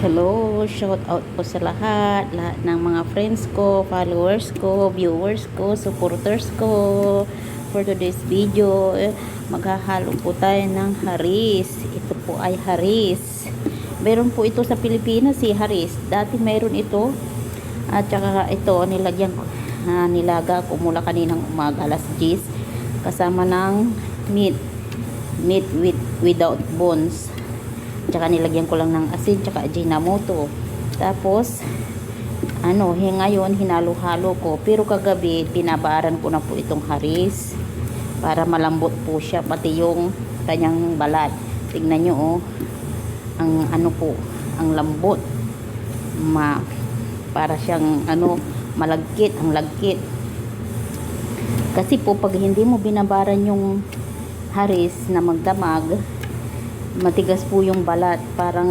Hello, shout out po sa lahat, lahat ng mga friends ko, followers ko, viewers ko, supporters ko. For today's video, maghahalo po tayo ng haris. Ito po ay haris. Meron po ito sa Pilipinas si haris. Dati meron ito. At saka ito, nilagyan ko, ah, nilaga ko mula kaninang umaga, alas 10. Kasama ng meat. Meat with, without bones. Tsaka nilagyan ko lang ng asin, tsaka ajinomoto. Tapos, ano, ngayon, hinalo-halo ko. Pero kagabi, binabaran ko na po itong haris. Para malambot po siya, pati yung kanyang balat. Tignan nyo, oh. Ang ano po, ang lambot. Ma, para siyang, ano, malagkit, ang lagkit. Kasi po, pag hindi mo binabaran yung haris na magdamag, matigas po yung balat. Parang